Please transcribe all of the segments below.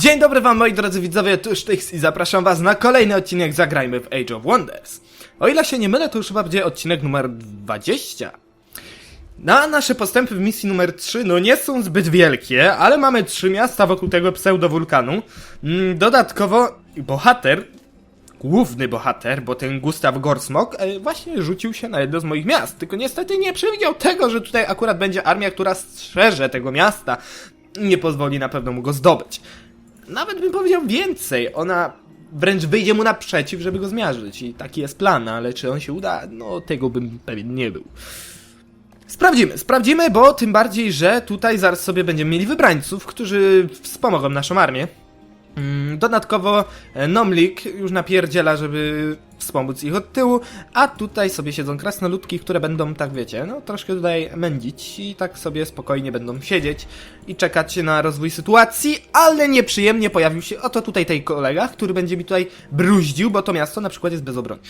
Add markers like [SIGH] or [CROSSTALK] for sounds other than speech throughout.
Dzień dobry wam moi drodzy widzowie, tu Sztyks i zapraszam was na kolejny odcinek Zagrajmy w Age of Wonders. O ile się nie mylę, to już chyba będzie odcinek numer 20. Na nasze postępy w misji numer 3, no nie są zbyt wielkie, ale mamy trzy miasta wokół tego pseudowulkanu. Mm, Dodatkowo bohater, główny bohater, bo ten Gustaw Gorsmok e, właśnie rzucił się na jedno z moich miast. Tylko niestety nie przewidział tego, że tutaj akurat będzie armia, która strzeże tego miasta nie pozwoli na pewno mu go zdobyć. Nawet bym powiedział więcej, ona wręcz wyjdzie mu naprzeciw, żeby go zmiażdżyć i taki jest plan, ale czy on się uda, no tego bym pewien nie był. Sprawdzimy, sprawdzimy, bo tym bardziej, że tutaj zaraz sobie będziemy mieli wybrańców, którzy wspomogą naszą armię. Mm, Dodatkowo e, Nomlik już napierdziela, żeby wspomóc ich od tyłu, a tutaj sobie siedzą krasnoludki, które będą, tak wiecie, no troszkę tutaj mędzić i tak sobie spokojnie będą siedzieć i czekać na rozwój sytuacji, ale nieprzyjemnie pojawił się oto tutaj tej kolega, który będzie mi tutaj bruździł, bo to miasto na przykład jest bez obrony.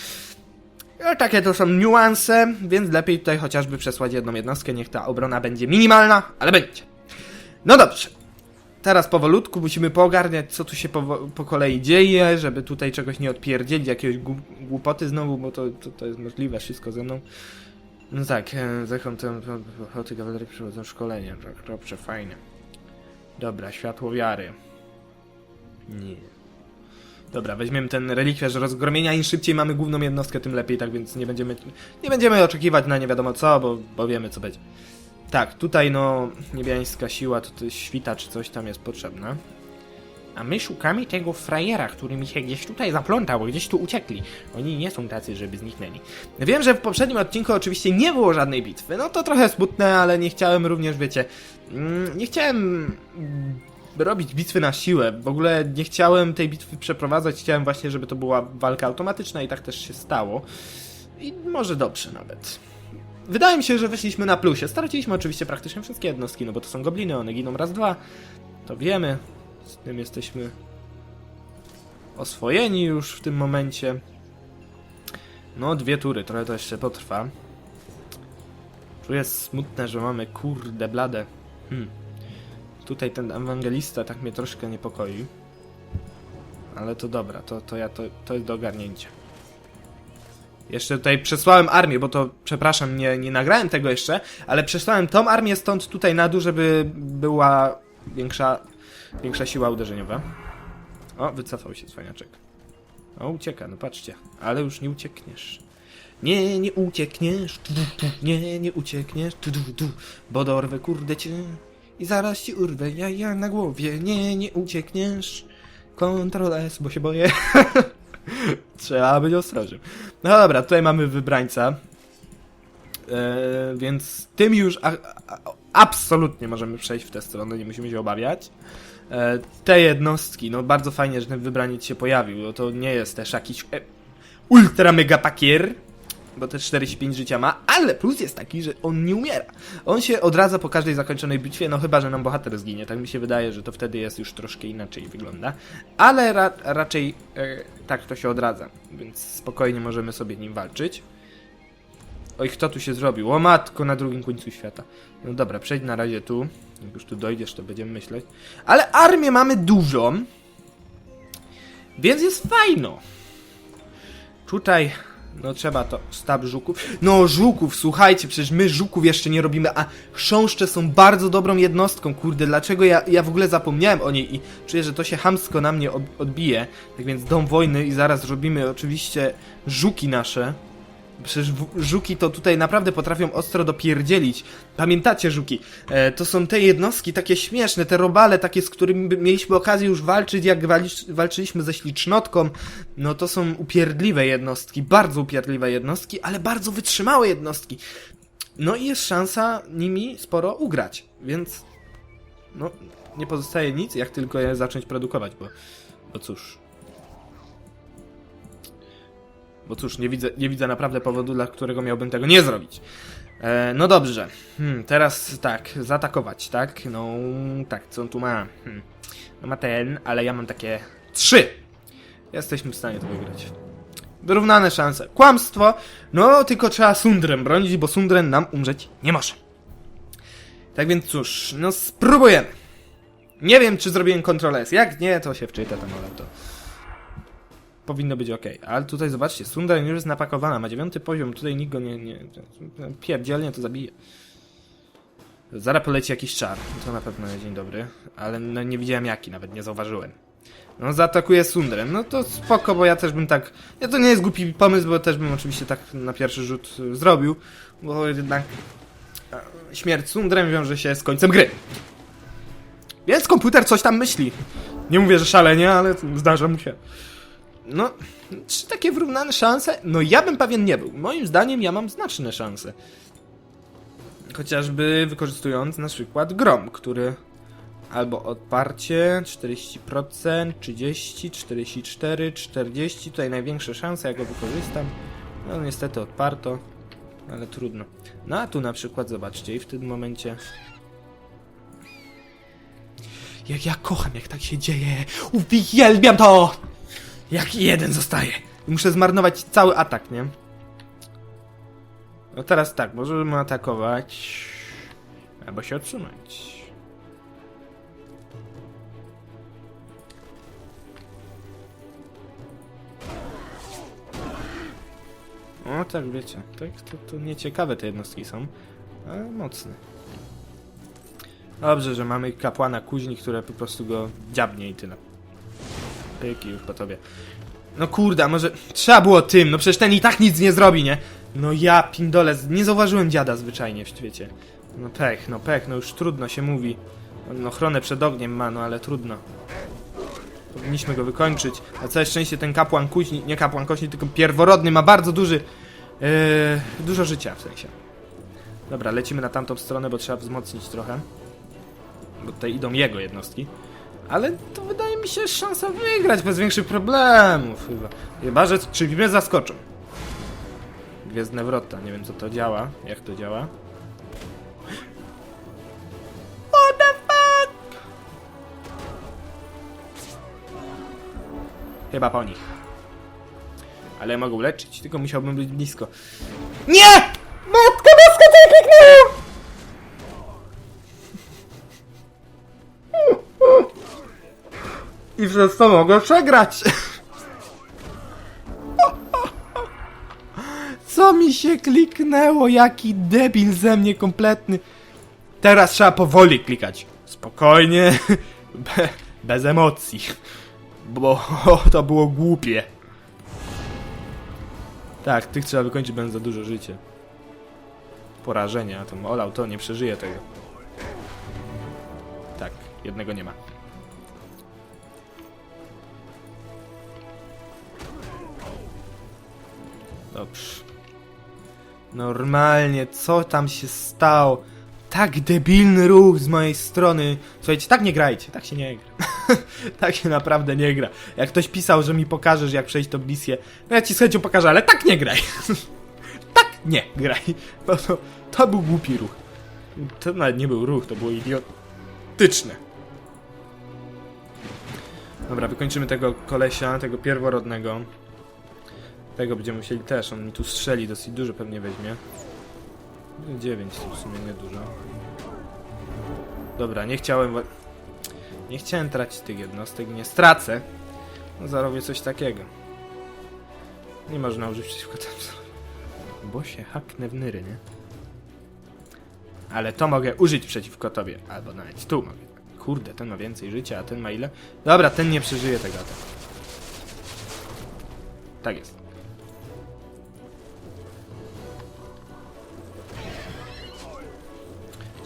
No, takie to są niuanse, więc lepiej tutaj chociażby przesłać jedną jednostkę, niech ta obrona będzie minimalna, ale będzie. No dobrze. Teraz powolutku musimy poogarniać, co tu się po, po kolei dzieje, żeby tutaj czegoś nie odpierdzielić, jakiegoś głupoty znowu, bo to, to, to jest możliwe, wszystko ze mną. No tak, e, ten ochoty kawalerii przechodzą szkolenie, tak, dobrze, fajnie. Dobra, światło wiary. Nie. Dobra, weźmiemy ten relikwiarz rozgromienia, im szybciej mamy główną jednostkę, tym lepiej, tak więc nie będziemy, nie będziemy oczekiwać na nie wiadomo co, bo, bo wiemy co będzie. Tak, tutaj no, niebiańska siła, to, świta czy coś tam jest potrzebna. A my szukamy tego frajera, który mi się gdzieś tutaj zaplątał, gdzieś tu uciekli. Oni nie są tacy, żeby zniknęli. Wiem, że w poprzednim odcinku oczywiście nie było żadnej bitwy. No to trochę smutne, ale nie chciałem również, wiecie... mm, Nie chciałem robić bitwy na siłę. W ogóle nie chciałem tej bitwy przeprowadzać. Chciałem właśnie, żeby to była walka automatyczna i tak też się stało. I może dobrze nawet. Wydaje mi się, że wyszliśmy na plusie. Straciliśmy oczywiście praktycznie wszystkie jednostki, no bo to są gobliny, one giną raz, dwa. To wiemy. Z tym jesteśmy oswojeni już w tym momencie. No, dwie tury, trochę to jeszcze potrwa. Jest smutne, że mamy kurde blade. Hmm. Tutaj ten ewangelista tak mnie troszkę niepokoi. Ale to dobra, to, to ja to, to jest do ogarnięcia. Jeszcze tutaj przesłałem armię, bo to, przepraszam, nie, nie nagrałem tego jeszcze, ale przesłałem tą armię stąd tutaj na dół, żeby była większa, większa siła uderzeniowa. O, wycofał się cwaniaczek. O, ucieka, no patrzcie. Ale już nie uciekniesz. Nie, nie uciekniesz, tu, tu, tu. nie, nie uciekniesz, tu, tu, tu, bo dorwę kurde cię i zaraz ci urwę jaja na głowie. Nie, nie uciekniesz. Kontrol S, bo się boję. [LAUGHS] Trzeba być ostrożnym. No dobra, tutaj mamy wybrańca. E, więc tym już a, a, absolutnie możemy przejść w tę stronę, nie musimy się obawiać. E, te jednostki, no bardzo fajnie, że ten wybraniec się pojawił, no to nie jest też jakiś e, ultra mega pakier, bo też 45 życia ma, ale plus jest taki, że on nie umiera. On się odradza po każdej zakończonej bitwie, no chyba, że nam bohater zginie, tak mi się wydaje, że to wtedy jest już troszkę inaczej wygląda. Ale ra raczej e, tak to się odradza, więc spokojnie możemy sobie nim walczyć. Oj, kto tu się zrobił? O matko, na drugim końcu świata. No dobra, przejdź na razie tu. Jak już tu dojdziesz, to będziemy myśleć. Ale armię mamy dużą. Więc jest fajno. Tutaj, no trzeba to, sztab żuków. No żuków, słuchajcie, przecież my żuków jeszcze nie robimy, a chrząszcze są bardzo dobrą jednostką, kurde, dlaczego ja, ja w ogóle zapomniałem o niej i czuję, że to się hamsko na mnie od, odbije. Tak więc dom wojny i zaraz robimy oczywiście żuki nasze. Przecież żuki to tutaj naprawdę potrafią ostro dopierdzielić. Pamiętacie żuki? E, to są te jednostki takie śmieszne, te robale takie, z którymi mieliśmy okazję już walczyć, jak walczyliśmy ze ślicznotką. No to są upierdliwe jednostki, bardzo upierdliwe jednostki, ale bardzo wytrzymałe jednostki. No i jest szansa nimi sporo ugrać, więc no nie pozostaje nic, jak tylko je zacząć produkować, bo, bo cóż, bo cóż, nie widzę, nie widzę naprawdę powodu, dla którego miałbym tego nie zrobić. E, no dobrze. Hmm, teraz tak, zaatakować, tak? No tak, co on tu ma? Hmm. No ma ten, ale ja mam takie trzy. Jesteśmy w stanie to wygrać. Wyrównane szanse. Kłamstwo! No, tylko trzeba Sundrem bronić, bo Sundren nam umrzeć nie może. Tak więc cóż, no spróbujemy. Nie wiem, czy zrobiłem Ctrl S. Jak nie, to się wczyta tam, ale to... Powinno być ok. Ale tutaj zobaczcie, Sundar już jest napakowana, ma dziewiąty poziom, tutaj nikt go nie... nie pierdzielnie to zabije. Zaraz poleci jakiś czar, to na pewno dzień dobry, ale no nie widziałem jaki, nawet nie zauważyłem. No zaatakuje Sundrem, no to spoko, bo ja też bym tak... Ja to nie jest głupi pomysł, bo też bym oczywiście tak na pierwszy rzut y, zrobił, bo jednak śmierć Sundrem wiąże się z końcem gry. Więc komputer coś tam myśli. Nie mówię, że szalenie, ale zdarza mu się. No, czy takie wyrównane szanse? No ja bym pewien nie był. Moim zdaniem ja mam znaczne szanse. Chociażby wykorzystując na przykład Grom, który albo odparcie 40%, 30, 44, 40. Tutaj największe szanse, jak go wykorzystam. No niestety odparto, ale trudno. No a tu na przykład zobaczcie i w tym momencie jak ja kocham, jak tak się dzieje. Uwielbiam to! Jak jeden zostaje. Muszę zmarnować cały atak, nie? No teraz tak, możemy atakować. Albo się odsunąć. O, tak wiecie. Tak, to, to nieciekawe te jednostki są, ale mocne. Dobrze, że mamy kapłana kuźni, które po prostu go dziabnie i tyle. Pyk i już po tobie. No kurde, a może trzeba było tym, no przecież ten i tak nic nie zrobi, nie? No ja pindole, nie zauważyłem dziada zwyczajnie w świecie. No pech, no pech, no już trudno się mówi. On ochronę przed ogniem ma, no ale trudno. Powinniśmy go wykończyć. Na całe szczęście ten kapłan kuźni, nie kapłan kośni, tylko pierworodny ma bardzo duży, yy, dużo życia w sensie. Dobra, lecimy na tamtą stronę, bo trzeba wzmocnić trochę. Bo tutaj idą jego jednostki. Ale to wydaje mi się szansa wygrać bez większych problemów chyba. Chyba, że czy mnie zaskoczą. Gwiezdne wrota, nie wiem co to działa, jak to działa. What the fuck? Chyba po nich. Ale mogą leczyć, tylko musiałbym być blisko. Nie! Matka boska, co ja kliknęło! I przez to mogę przegrać. Co mi się kliknęło? Jaki debil ze mnie kompletny. Teraz trzeba powoli klikać. Spokojnie. Be, bez emocji. Bo [LAUGHS] to było głupie. Tak, tych trzeba wykończyć, będę za dużo życia. Porażenia, to olał to, nie przeżyje tego. Tak, jednego nie ma. Dobrze. Normalnie, co tam się stało? Tak debilny ruch z mojej strony. Słuchajcie, tak nie grajcie, tak się nie gra. [LAUGHS] tak się naprawdę nie gra. Jak ktoś pisał, że mi pokażesz, jak przejść to misję, no ja ci z chęcią pokażę, ale tak nie graj. [LAUGHS] tak nie graj. [LAUGHS] To, to był głupi ruch. To nawet nie był ruch, to było idiotyczne. Dobra, wykończymy tego kolesia, tego pierworodnego. Tego będziemy musieli też, on mi tu strzeli dosyć dużo pewnie weźmie. 9 to w sumie nie dużo. Dobra, nie chciałem... Nie chciałem tracić tych jednostek, nie stracę. No zarobię coś takiego. Nie można użyć przeciwko temu. Bo się haknę w nyry, nie? Ale to mogę użyć przeciwko tobie. Albo nawet tu mogę. Kurde, ten ma więcej życia, a ten ma ile? Dobra, ten nie przeżyje tego ataku. Tak jest.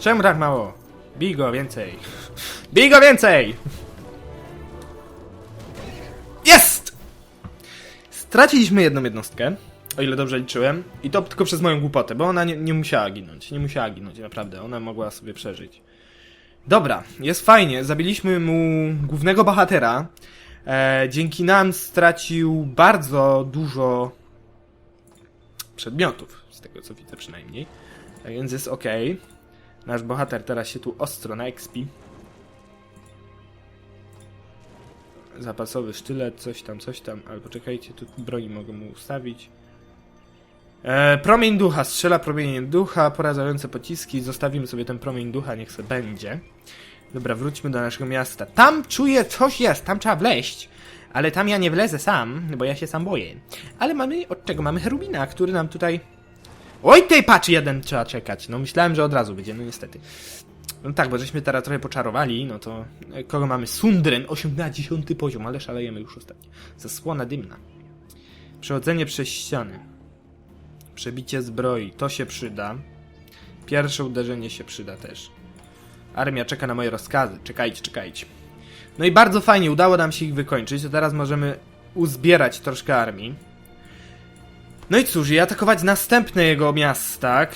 Czemu tak mało? Bij go więcej. Bij go więcej! Jest! Straciliśmy jedną jednostkę, o ile dobrze liczyłem. I to tylko przez moją głupotę, bo ona nie, nie musiała ginąć. Nie musiała ginąć, naprawdę. Ona mogła sobie przeżyć. Dobra, jest fajnie. Zabiliśmy mu głównego bohatera. E, dzięki nam stracił bardzo dużo przedmiotów, z tego co widzę przynajmniej. Tak więc jest ok. Nasz bohater teraz się tu ostro na expi. Zapasowy sztylet, coś tam, coś tam. Ale poczekajcie, tu broni mogę mu ustawić. E, promień ducha, strzela promieniem ducha, porażające pociski. Zostawimy sobie ten promień ducha, niech se będzie. Dobra, wróćmy do naszego miasta. Tam czuję, coś jest, tam trzeba wleźć. Ale tam ja nie wlezę sam, bo ja się sam boję. Ale mamy, od czego mamy Herubina, który nam tutaj... Oj, tej patrz, jeden trzeba czekać. No myślałem, że od razu będzie, no niestety. No tak, bo żeśmy teraz trochę poczarowali, no to... e, Kogo mamy? Sundren, 80 poziom, ale szalejemy już ostatnio. Zasłona dymna. Przechodzenie przez ściany. Przebicie zbroi, to się przyda. Pierwsze uderzenie się przyda też. Armia czeka na moje rozkazy. Czekajcie, czekajcie. No i bardzo fajnie, udało nam się ich wykończyć. To teraz możemy uzbierać troszkę armii. No i cóż, i atakować następne jego miasta. k-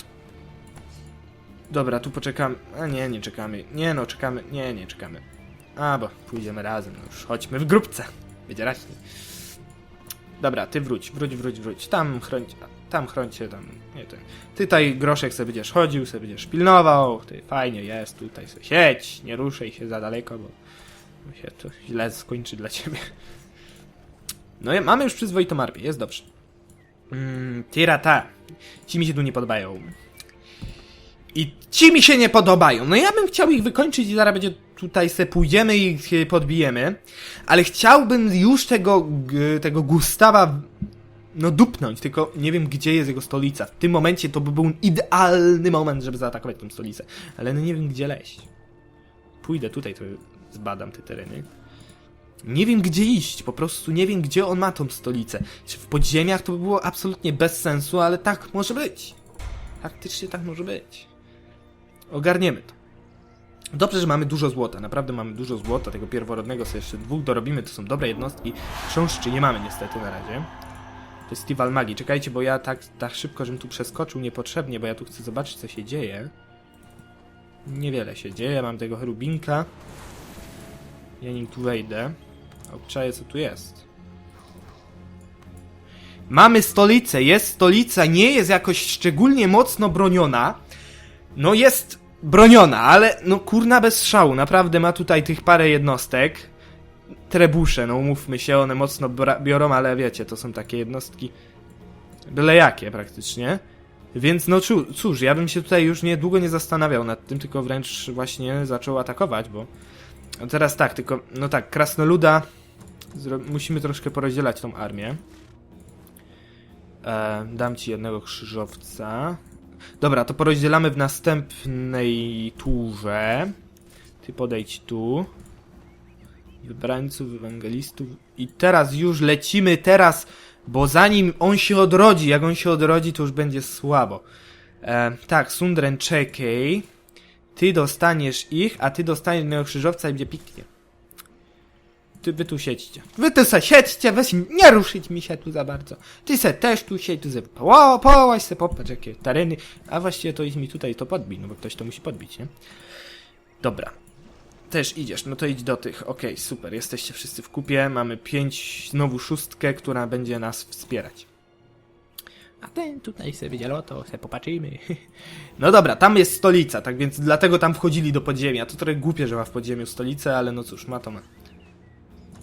Dobra, tu poczekamy. A nie, nie czekamy. Nie no, czekamy. Nie, nie czekamy. A, bo pójdziemy razem. No już chodźmy w grupce. Będzie raźniej. Dobra, ty wróć, wróć, wróć, wróć. Tam chrońcie, tam chrońcie, tam, nie ten. Ty tutaj groszek sobie będziesz chodził, sobie będziesz pilnował, ty fajnie jest, tutaj sobie nie ruszaj się za daleko, bo się to źle skończy dla ciebie. No i mamy już przyzwoitą armię, jest dobrze. Mm, tirata. Ci mi się tu nie podobają. I ci mi się nie podobają. No ja bym chciał ich wykończyć i zaraz będzie tutaj se pójdziemy i podbijemy. Ale chciałbym już tego, tego Gustawa no dupnąć, tylko nie wiem gdzie jest jego stolica. W tym momencie to by był idealny moment, żeby zaatakować tę stolicę. Ale no nie wiem gdzie leść. Pójdę tutaj, to zbadam te tereny. Nie wiem gdzie iść, po prostu nie wiem gdzie on ma tą stolicę. Czy w podziemiach to by było absolutnie bez sensu, ale tak może być. Faktycznie tak może być. Ogarniemy to. Dobrze, że mamy dużo złota, naprawdę mamy dużo złota, tego pierworodnego sobie jeszcze dwóch dorobimy, to są dobre jednostki. Chrząszczy nie mamy niestety na razie. Stival Magii. Czekajcie, bo ja tak, tak szybko, żebym tu przeskoczył niepotrzebnie, bo ja tu chcę zobaczyć co się dzieje. Niewiele się dzieje, mam tego cherubinka. Ja nim tu wejdę. Obczaję co tu jest. Mamy stolicę, jest stolica, nie jest jakoś szczególnie mocno broniona. No jest broniona, ale no kurna bez szału, naprawdę ma tutaj tych parę jednostek. Trebusze, no umówmy się, one mocno biorą, ale wiecie, to są takie jednostki byle jakie praktycznie. Więc no cóż, ja bym się tutaj już niedługo nie zastanawiał nad tym, tylko wręcz właśnie zaczął atakować, bo no teraz tak, tylko, no tak, Krasnoluda zro- musimy troszkę porozdzielać tą armię. E, dam ci jednego krzyżowca. Dobra, to porozdzielamy w następnej turze. Ty podejdź tu. Wybrańców, ewangelistów. I teraz już lecimy teraz, bo zanim on się odrodzi, jak on się odrodzi, to już będzie słabo. E, tak, Sundren, czekaj. Ty dostaniesz ich, a ty dostaniesz jednego krzyżowca i będzie piknie. Ty, wy tu siedźcie. Wy tu se siedźcie, weź nie ruszyć mi się tu za bardzo. Ty se też tu siedź, tu se po, połaź se, popatrz jakie tereny. A właściwie to idź mi tutaj to podbij, no bo ktoś to musi podbić, nie? Dobra. Też idziesz, no to idź do tych. Okej, super, jesteście wszyscy w kupie. Mamy pięć, znowu szóstkę, która będzie nas wspierać. A ten tutaj sobie dzielo, to sobie popatrzymy. [LAUGHS] No dobra, tam jest stolica, tak więc dlatego tam wchodzili do podziemia. To trochę głupie, że ma w podziemiu stolicę, ale no cóż, ma to ma.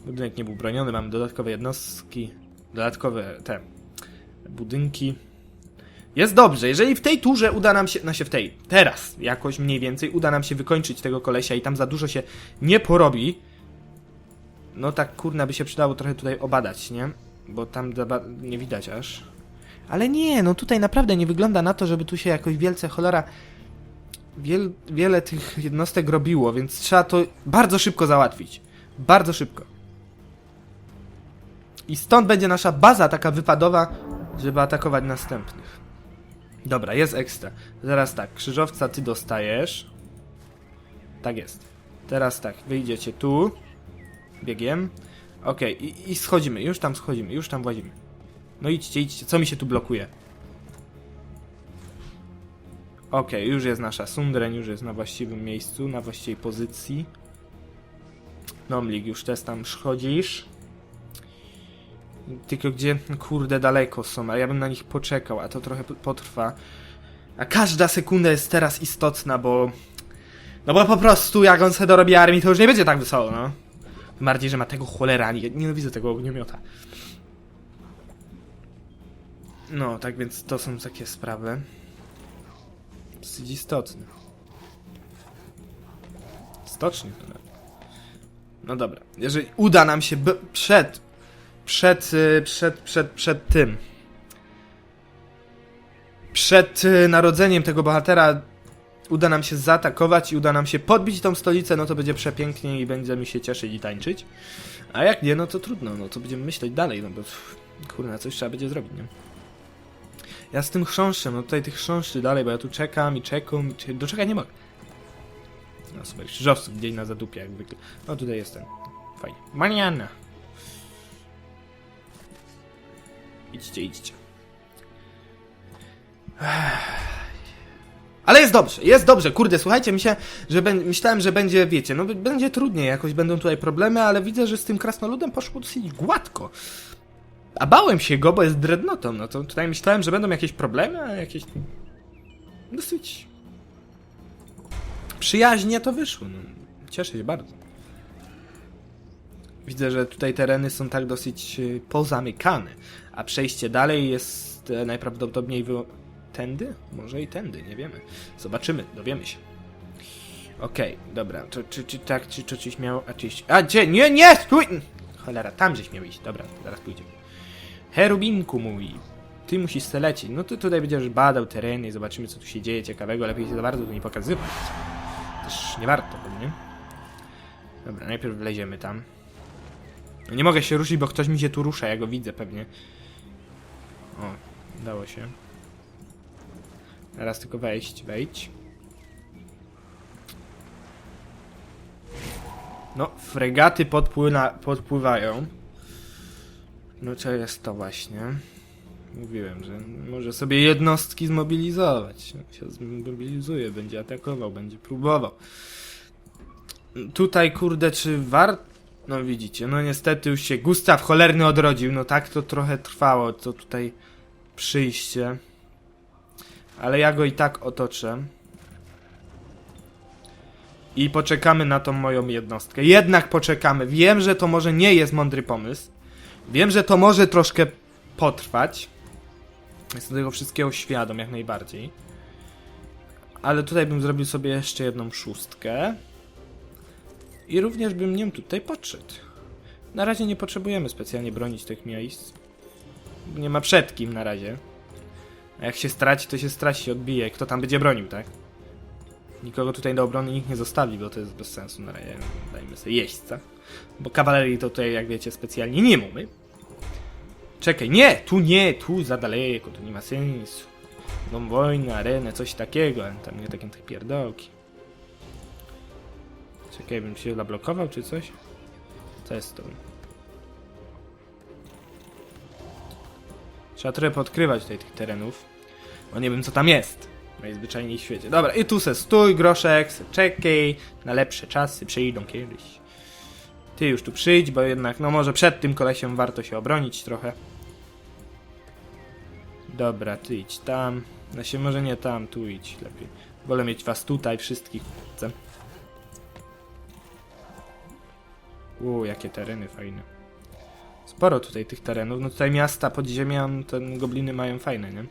Budynek nie był broniony, mamy dodatkowe jednostki, dodatkowe te budynki. Jest dobrze, jeżeli w tej turze uda nam się, się w tej, teraz jakoś mniej więcej uda nam się wykończyć tego kolesia i tam za dużo się nie porobi, no tak kurna by się przydało trochę tutaj obadać, nie? Bo tam nie widać aż. Ale nie, no tutaj naprawdę nie wygląda na to, żeby tu się jakoś wielce cholera wiel, wiele tych jednostek robiło, więc trzeba to bardzo szybko załatwić. Bardzo szybko. I stąd będzie nasza baza taka wypadowa, żeby atakować następnych. Dobra, jest ekstra. Zaraz tak, krzyżowca ty dostajesz. Tak jest. Teraz tak, wyjdziecie tu. Biegiem. Okej, i, i schodzimy, już tam schodzimy, już tam włazimy. No idźcie, idźcie, co mi się tu blokuje? Okej, już jest nasza Sundren, już jest na właściwym miejscu, na właściwej pozycji. Nomlik, już też tam schodzisz. Tylko gdzie, kurde, daleko są, a ja bym na nich poczekał, a to trochę potrwa. A każda sekunda jest teraz istotna, bo... No bo po prostu, jak on se dorobi armii, to już nie będzie tak wesoło, no. Tym Bardziej, że ma tego cholera, nie, nienawidzę tego ogniemiota. No, tak więc to są takie sprawy. Dosyć istotne. stoczni. to nawet. No dobra, jeżeli uda nam się przed, przed, y, przed, przed, przed tym, przed y, narodzeniem tego bohatera uda nam się zaatakować i uda nam się podbić tą stolicę, no to będzie przepięknie i będziemy się cieszyć i tańczyć. A jak nie, no to trudno, no to będziemy myśleć dalej, no bo kurna, coś trzeba będzie zrobić, nie? Ja z tym chrząszczem, no tutaj tych chrząszczy dalej, bo ja tu czekam i czekam, i cze- doczekać nie mogę. No super, krzyżowców gdzieś na zadupie jak zwykle. No tutaj jestem. Fajnie. Mariana. Idźcie, idźcie. Ale jest dobrze, jest dobrze, kurde, słuchajcie, mi się, że myślałem, że będzie, wiecie, no będzie trudniej, jakoś będą tutaj problemy, ale widzę, że z tym krasnoludem poszło dosyć gładko. A bałem się go, bo jest dreadnotą, no to tutaj myślałem, że będą jakieś problemy, a jakieś... Dosyć... Przyjaźnie to wyszło, no. Cieszę się bardzo. Widzę, że tutaj tereny są tak dosyć y, pozamykane, a przejście dalej jest e, najprawdopodobniej wy... tędy? Może i tędy, nie wiemy. Zobaczymy, dowiemy się. Okej, dobra, to czy, czy tak, czy czyś miał, a czyś... A gdzie? Nie, nie, stój! Cholera, tam żeś miał iść, dobra, zaraz pójdziemy. Herubinku mój, ty musisz se lecieć. No ty tutaj będziesz badał tereny zobaczymy co tu się dzieje ciekawego, lepiej się za bardzo tu nie pokazywać. Też nie warto pewnie. Dobra, najpierw wleziemy tam. No nie mogę się ruszyć, bo ktoś mi się tu rusza, ja go widzę pewnie. O, udało się. Teraz tylko wejść, wejdź. No, fregaty podpływają. No co jest to właśnie? Mówiłem, że może sobie jednostki zmobilizować. Się zmobilizuje, będzie atakował, będzie próbował. Tutaj, kurde, czy war... No widzicie, no niestety już się Gustaw cholerny odrodził. No tak to trochę trwało, to tutaj przyjście. Ale ja go i tak otoczę. I poczekamy na tą moją jednostkę. Jednak poczekamy. Wiem, że to może nie jest mądry pomysł. Wiem, że to może troszkę potrwać. Jestem tego wszystkiego świadom, jak najbardziej. Ale tutaj bym zrobił sobie jeszcze jedną szóstkę. I również bym nią tutaj podszedł. Na razie nie potrzebujemy specjalnie bronić tych miejsc. Nie ma przed kim na razie. A jak się straci, to się straci, odbije. Kto tam będzie bronił, tak? Nikogo tutaj do obrony nikt nie zostawi, bo to jest bez sensu na razie. Dajmy sobie jeźdźca. Bo kawalerii to tutaj, jak wiecie, specjalnie nie mamy. Czekaj, nie! Tu nie, tu za daleko, tu nie ma sensu. Dom wojny, arenę, coś takiego, tam nie takie pierdołki. Czekaj, bym się zablokował czy coś? To? Trzeba trochę podkrywać tutaj tych terenów. Bo nie wiem co tam jest. Najzwyczajniej w świecie. Dobra, i tu se stój, groszek, se czekaj. Na lepsze czasy przyjdą kiedyś. Ty już tu przyjdź, bo jednak, no może przed tym kolesiem warto się obronić trochę. Dobra, ty idź tam. No się może nie tam, tu idź lepiej. Wolę mieć was tutaj wszystkich. Uuu, jakie tereny fajne. Sporo tutaj tych terenów. No tutaj miasta pod ziemią, ten gobliny mają fajne, nie?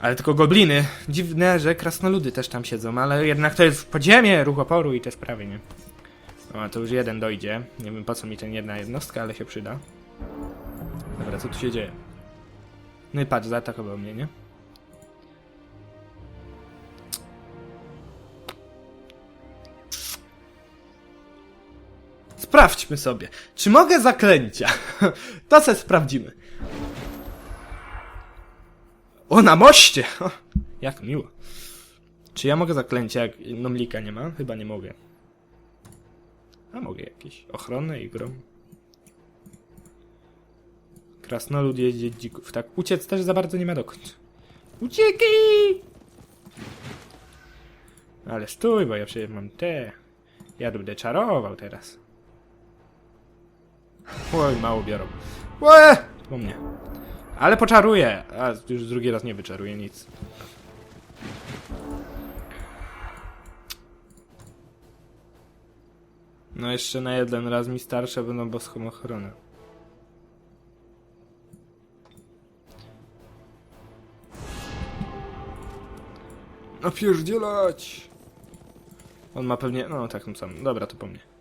Ale tylko gobliny. Dziwne, że krasnoludy też tam siedzą, ale jednak to jest podziemie, ruch oporu i te sprawy, nie? No, a to już jeden dojdzie. Nie wiem po co mi ten jedna jednostka, ale się przyda. Dobra, co tu się dzieje? No i patrz, zaatakował mnie, nie? Sprawdźmy sobie, czy mogę zaklęcia. [LAUGHS] To se sprawdzimy. O, na moście! [LAUGHS] Jak miło. Czy ja mogę zaklęcia, jak Nomlika nie ma? Chyba nie mogę. A mogę jakieś. Ochronę i grom. Krasnolud jeździć dzików. Tak, uciec też za bardzo nie ma dokąd. Ucieki! Ale stój, bo ja przecież mam te. Ja będę czarował teraz. Oj, mało biorą. Łe! Po mnie. Ale poczaruję! A, już drugi raz nie wyczaruję nic. No jeszcze na jeden raz mi starsze będą boską ochronę. Napierdzielać! On ma pewnie... No, taką samą. Dobra, to po mnie.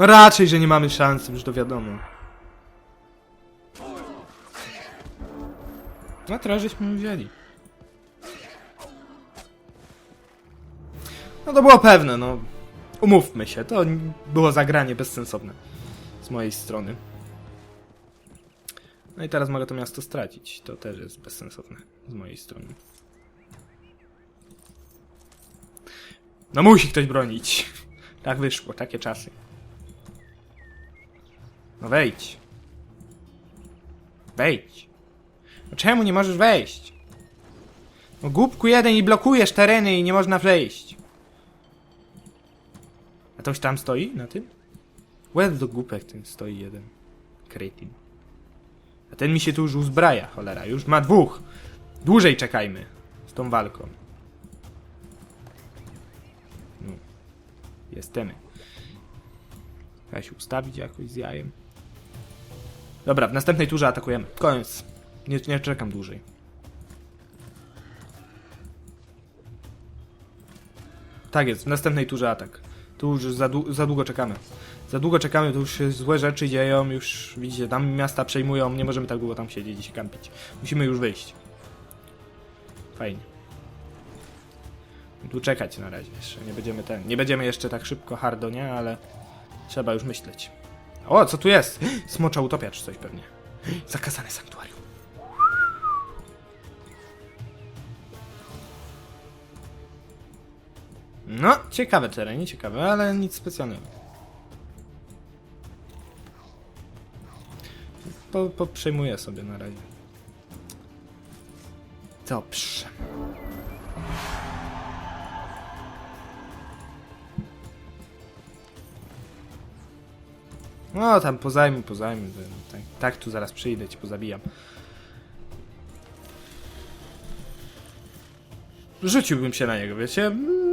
No raczej, że nie mamy szans, już to wiadomo. No teraz żeśmy wzięli. No to było pewne, no. Umówmy się, to było zagranie bezsensowne. Z mojej strony. No i teraz mogę to miasto stracić. To też jest bezsensowne z mojej strony. No musi ktoś bronić. Tak wyszło, takie czasy. No wejdź. Wejdź. No czemu nie możesz wejść? No głupku jeden i blokujesz tereny i nie można wejść. A ktoś tam stoi na tym? Łeb do głupek ten stoi jeden. Kretin. A ten mi się tu już uzbraja, cholera. Już ma dwóch. Dłużej czekajmy z tą walką. No. Jestemy. Trzeba się ustawić jakoś z jajem. Dobra, w następnej turze atakujemy. Koniec. Nie, nie czekam dłużej. Tak jest, w następnej turze atak. Tu już za, za długo czekamy. Za długo czekamy, to już się złe rzeczy dzieją, już widzicie, tam miasta przejmują, nie możemy tak długo tam siedzieć i się kampić. Musimy już wyjść. Fajnie. Tu czekać na razie jeszcze, nie będziemy ten, nie będziemy jeszcze tak szybko hardo, nie, ale trzeba już myśleć. O, co tu jest? Smocza utopia czy coś pewnie. Zakazane sanktuarium. No, ciekawe terenie, ciekawe, ale nic specjalnego. Po przejmuję sobie na razie. Dobrze. No, tam pozajmij, pozajmij. Tak, tak tu zaraz przyjdę, ci pozabijam. Rzuciłbym się na niego, wiecie?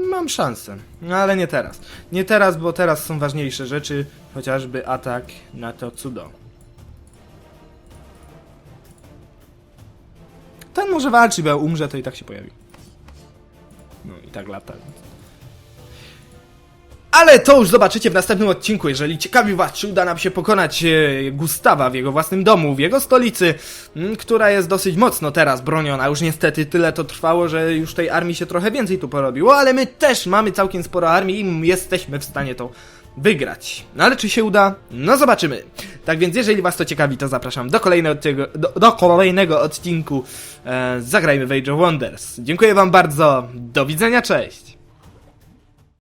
Mam szansę. No ale nie teraz. Nie teraz, bo teraz są ważniejsze rzeczy, chociażby atak na to cudo. Ten może walczy, bo umrze, to i tak się pojawi. No i tak lata. Ale to już zobaczycie w następnym odcinku. Jeżeli ciekawi was, czy uda nam się pokonać e, Gustawa w jego własnym domu, w jego stolicy, m, która jest dosyć mocno teraz broniona. Już niestety tyle to trwało, że już tej armii się trochę więcej tu porobiło, ale my też mamy całkiem sporo armii i jesteśmy w stanie to wygrać. No ale czy się uda? No zobaczymy. Tak więc jeżeli was to ciekawi, to zapraszam do kolejnego, do, do kolejnego odcinku e, Zagrajmy w Age of Wonders. Dziękuję wam bardzo. Do widzenia, cześć!